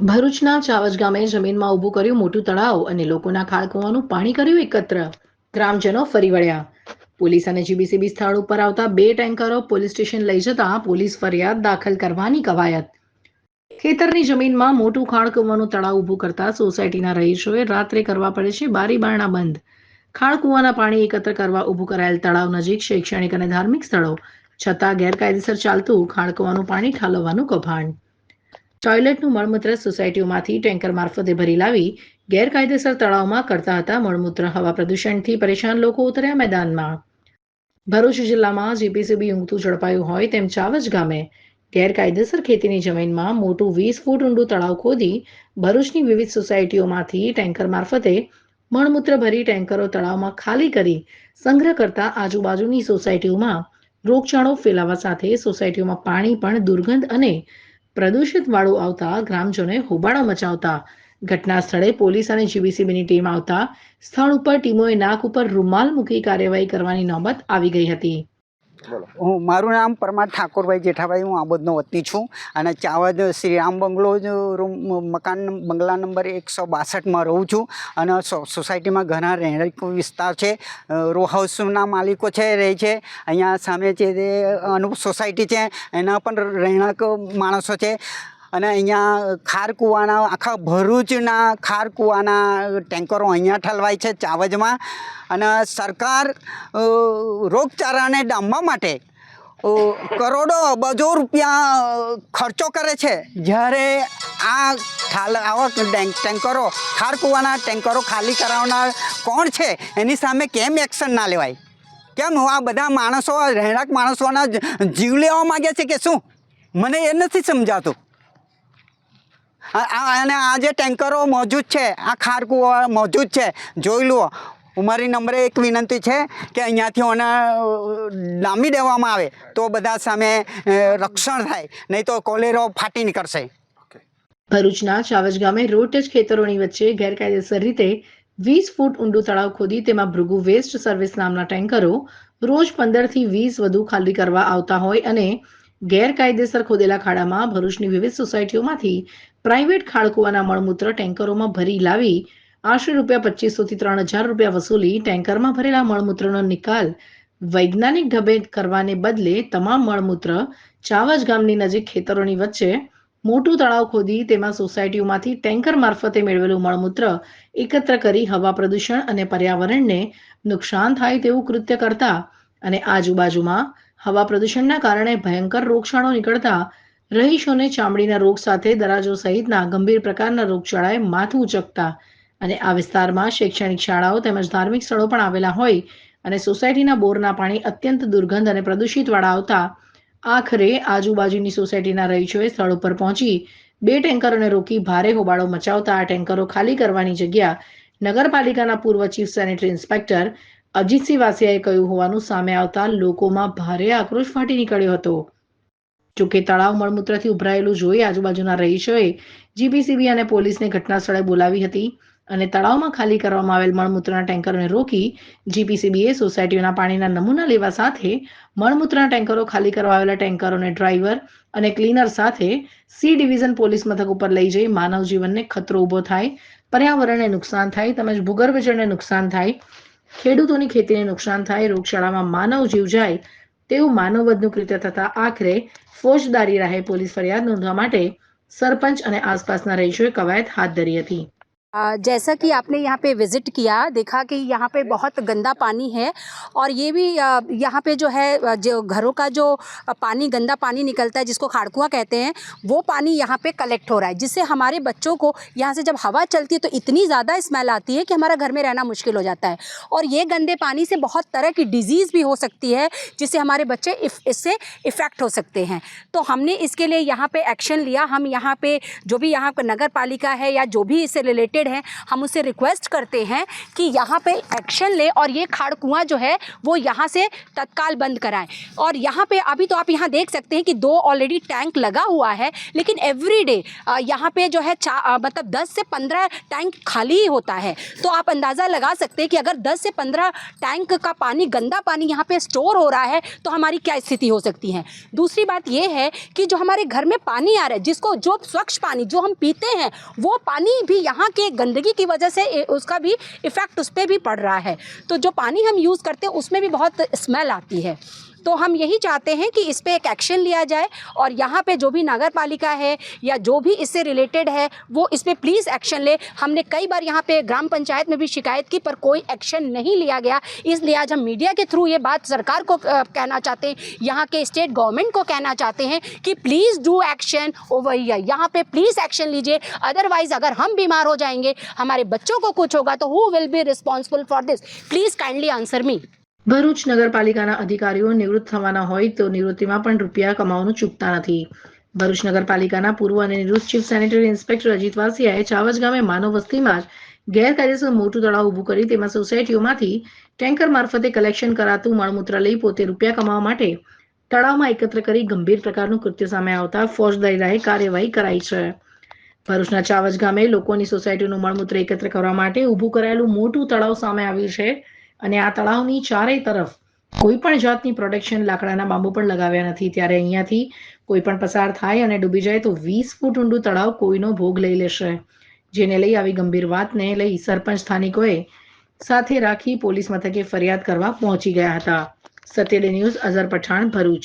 ભરૂચના ચાવજ ગામે જમીનમાં ઊભું કર્યું મોટું તળાવ અને લોકોના ખાળકુવાનું પાણી કર્યું એકત્ર. ગ્રામજનો ફરી વળ્યા. પોલીસ અને જીબીસીબી સ્થળ ઉપર આવતા બે ટેન્કરો પોલીસ સ્ટેશન લઈ જતા પોલીસ ફરિયાદ દાખલ કરવાની કવાયત. ખેતરની જમીનમાં મોટું ખાળકૂવાનું તળાવ ઊભું કરતા સોસાયટીના રહીશોએ રાત્રે કરવા પડે છે બારી બારણા બંધ. ખાળકૂવાના પાણી એકત્ર કરવા ઊભું કરાયેલ તળાવ નજીક શૈક્ષણિક અને ધાર્મિક સ્થળો. છતાં ગેરકાયદેસર ચાલતું ખાળકૂવાનું પાણી ઠાલવવાનું કૌભાંડ. ટોયલેટનું મળમૂત્ર સોસાયટીઓમાંથી ટેન્કર મારફતે ભરી લાવી ગેરકાયદેસર તળાવમાં કરતા હતા મળમૂત્ર. હવા પ્રદૂષણથી પરેશાન લોકો ઉતર્યા મેદાનમાં. ભરૂચ જિલ્લામાં જીપીસીબી ઊંઘતું ઝડપાયું હોય તેમ ચાવજ ગામે ગેરકાયદેસર ખેતીની જમીનમાં મોટું વીસ ફૂટ ઊંડું તળાવ ખોદી ભરૂચની વિવિધ સોસાયટીઓમાંથી ટેન્કર મારફતે મળમૂત્ર ભરી ટેન્કરો તળાવમાં ખાલી કરી સંગ્રહ કરતા આજુબાજુની સોસાયટીઓમાં રોગચાળો ફેલાવા સાથે સોસાયટીઓમાં પાણી પણ દુર્ગંધ અને પ્રદૂષિત વાળું આવતા ગ્રામજનોએ હોબાળો મચાવતા. ઘટના સ્થળે પોલીસ અને જીબીસીબીની ટીમ આવતા સ્થળ ઉપર ટીમોએ નાક ઉપર રૂમાલ મૂકી કાર્યવાહી કરવાની નોબત આવી ગઈ હતી. હું, મારું નામ પરમાર ઠાકોરભાઈ જેઠાભાઈ, હું આબોદનો વતની છું અને ચાવદ શ્રી રામ બંગલો રૂમ, મકાન બંગલા નંબર એકસો બાસઠમાં રહું છું અને સોસાયટીમાં ઘણા રહેણાંક વિસ્તાર છે. રો હાઉસના માલિકો છે, રહે છે. અહીંયા સામે છે તે અનુપ સોસાયટી છે, એના પણ રહેણાંક માણસો છે. અને અહીંયા ખાર કૂવાના આખા ભરૂચના ખાર કૂવાના ટેન્કરો અહીંયા ઠલવાય છે ચાવજમાં. અને સરકાર રોગચારાને ડામવા માટે કરોડો અબજો રૂપિયા ખર્ચો કરે છે. જ્યારે આ ખાલ આવા ટેન્કરો ખાર કૂવાના ટેન્કરો ખાલી કરાવનાર કોણ છે? એની સામે કેમ એક્શન ના લેવાય? કેમ આ બધા માણસો, રહેણાંક માણસોના જીવ લેવા માગે છે કે શું? મને એ નથી સમજાતું. અને આ જે ટેન્કરો મોજૂદ છે આ ખારકુઓ મોજૂદ છે જોઈ લો. મારી નંબરે એક વિનંતી છે કે અહીંયાથી ઓને ડામી દેવામાં આવે તો બધા સામે રક્ષણ થાય નહીં તો કોલેરો ફાટી નીકળશે ભરૂચના ચાવજ ગામે રોડ ટચ ખેતરોની વચ્ચે ગેરકાયદેસર રીતે વીસ ફૂટ ઊંડું તળાવ ખોદી તેમાં ભૃગુ વેસ્ટ સર્વિસ નામના ટેન્કરો રોજ પંદરથી વીસ વધુ ખાલી કરવા આવતા હોય અને ગેરકાયદેસર ખોદેલા ખાડામાં ભરૂચની વિવિધ સોસાયટીઓમાંથી પ્રાઇવેટ ખાળકુવાના મળમૂત્ર ટેન્કરોમાં ભરી લાવી આશરે રૂપિયા પચીસોથી ત્રણ હજાર રૂપિયા વસૂલી ટેન્કરમાં ભરેલા મળમૂત્રનો નિકાલ વૈજ્ઞાનિક ઢબે કરવાને બદલે તમામ મળમૂત્ર ચાવજ ગામની નજીક ખેતરોની વચ્ચે મોટું તળાવ ખોદી તેમાં સોસાયટીઓમાંથી ટેન્કર મારફતે મેળવેલું મળમૂત્ર એકત્ર કરી હવા પ્રદૂષણ અને પર્યાવરણને નુકસાન થાય તેવું કૃત્ય કરતા અને આજુબાજુમાં હવા પ્રદૂષણના કારણે ભયંકર રોગચાળો નીકળતા રહીશોને ચામડીના રોગ સાથે દરાજો સહિતના ગંભીર પ્રકારના રોગચાળાએ માથું ઉચકતા અને આ વિસ્તારમાં શૈક્ષણિક શાળાઓ તેમજ ધાર્મિક સ્થળો પણ આવેલા હોય અને સોસાયટીના બોરના પાણી અત્યંત દુર્ગંધ અને પ્રદૂષિત વાળા આવતા આખરે આજુબાજુની સોસાયટીના રહીશોએ સ્થળ ઉપર પહોંચી બે ટેન્કરોને રોકી ભારે હોબાળો મચાવતા આ ટેન્કરો ખાલી કરવાની જગ્યા નગરપાલિકાના પૂર્વ ચીફ સેનેટરી ઇન્સ્પેક્ટર અજીતસિંહ વાસિયાએ કહ્યું હોવાનું સામે આવતા લોકોમાં ભારે આક્રોશ ફાટી નીકળ્યો હતો. જોકે તળાવ મળમૂત્રથી ઉભરાયેલું જોઈ આજુબાજુના રહીશોએ જીબીસીબી અને પોલીસને ઘટના સ્થળે બોલાવી હતી અને તળાવમાં ખાલી કરવામાં આવેલ મળમૂત્રના ટેન્કરને રોકી જીપીસીબીએ સોસાયટીઓના પાણીના નમૂના લેવા સાથે મળમૂત્રના ટેન્કરો ખાલી કરવા આવેલા ટેન્કરોને ડ્રાઈવર અને ક્લીનર સાથે સી ડિવિઝન પોલીસ મથક ઉપર લઈ જઈ માનવ જીવનને ખતરો ઊભો થાય, પર્યાવરણને નુકસાન થાય તેમજ ભૂગર્ભજળને નુકસાન થાય, ખેડૂતોની ખેતીને નુકસાન થાય, રોગશાળામાં માનવ જીવ જાય તેવું માનવવધનું કૃત્ય થતા આખરે ફોજદારી રાહે પોલીસ ફરિયાદ નોંધવા માટે સરપંચ અને આસપાસના રહીશોએ કવાયત હાથ ધરી હતી. जैसा कि आपने यहाँ पे विज़िट किया, देखा कि यहाँ पे बहुत गंदा पानी है और ये भी यहाँ पे जो है जो घरों का जो पानी, गंदा पानी निकलता है, जिसको खाड़कुआ कहते हैं, वो पानी यहाँ पे कलेक्ट हो रहा है, जिससे हमारे बच्चों को यहाँ से जब हवा चलती है तो इतनी ज़्यादा स्मेल आती है कि हमारा घर में रहना मुश्किल हो जाता है। और ये गंदे पानी से बहुत तरह की डिज़ीज़ भी हो सकती है, जिससे हमारे बच्चे इससे इफ़ेक्ट हो सकते हैं। तो हमने इसके लिए यहाँ पर एक्शन लिया, हम यहाँ पर जो भी यहाँ नगर पालिका है या जो भी इससे रिलेटेड रिलेटेड हैं, हम उससे रिक्वेस्ट करते हैं कि यहाँ पे एक्शन ले और ये खाड़ कुआँ जो है, वो यहाँ से तत्काल बंद कराएँ। और यहाँ पे अभी तो आप यहाँ देख सकते हैं कि दो ऑलरेडी टैंक लगा हुआ है, लेकिन एवरी डे यहाँ पे जो है मतलब 10 से 15 टैंक खाली ही होता है। तो आप अंदाज़ा लगा सकते हैं कि अगर 10 से 15 टैंक का पानी, गंदा पानी यहाँ पर स्टोर हो रहा है तो हमारी क्या स्थिति हो सकती है? दूसरी बात यह है कि जो हमारे घर में पानी आ रहा है, जिसको, जो स्वच्छ पानी, जो हम पीते हैं, वो पानी भी यहाँ के गंदगी की वजह से ए- उसका भी इफ़ेक्ट उस पर भी पड़ रहा है तो जो पानी हम यूज़ करते हैं उसमें भी बहुत स्मेल आती है तो हम यही चाहते हैं कि इस पर एक एक्शन लिया जाए और यहाँ पे जो भी नगर पालिका है या जो भी इससे रिलेटेड है, वो इस पर प्लीज़ एक्शन ले। हमने कई बार यहाँ पे ग्राम पंचायत में भी शिकायत की, पर कोई एक्शन नहीं लिया गया। इसलिए आज हम मीडिया के थ्रू ये बात सरकार को कहना चाहते हैं, यहाँ के स्टेट गवर्नमेंट को कहना चाहते हैं कि please do action over here यहाँ पे प्लीज़ एक्शन लीजिए। अदरवाइज़ अगर हम बीमार हो जाएँगे, हमारे बच्चों को कुछ होगा तो who will be responsible for this please kindly answer me Bharuch નગરપાલિકાના અધિકારીઓ નિવૃત્ત થવાના હોય તો નિવૃત્તિમાં પણ રૂપિયા કમાવાનું ચૂકતા નથી. ભરૂચ નગરપાલિકાના પૂર્વ અને નિવૃત્ત ચીફ સેનેટરી ઇન્સ્પેક્ટર અજીત વાસિયાએ ચાવજ ગામે માનવ વસ્તીમાં જ ગેરકાયદેસર મોટું તળાવ ઊભું કરી તેમાં સોસાયટીઓમાંથી ટેન્કર મારફતે કલેક્શન કરાતું મળમૂત્ર લઈ પોતે રૂપિયા કમાવા માટે તળાવમાં એકત્ર કરી ગંભીર પ્રકારનું કૃત્ય સામે આવતા ફોજદારી રાહે કાર્યવાહી કરાઈ છે. ભરૂચના ચાવજ ગામે લોકોની સોસાયટીનું મળમૂત્ર એકત્ર કરવા માટે ઊભું કરાયેલું મોટું તળાવ સામે આવ્યું છે. અને આ તળાવની ચારેય તરફ કોઈ પણ જાતની પ્રોટેક્શન લાકડાના બાંબુ પણ લગાવ્યા નથી. ત્યારે અહીંયાથી કોઈ પણ પસાર થાય અને ડૂબી જાય તો વીસ ફૂટ ઊંડું તળાવ કોઈનો ભોગ લઈ લેશે. જેને લઈ આવી ગંભીર વાતને લઈ સરપંચ સ્થાનિકોએ સાથે રાખી પોલીસ મથકે ફરિયાદ કરવા પહોંચી ગયા હતા. સત્યડે ન્યૂઝ અઝર પઠાણ, ભરૂચ.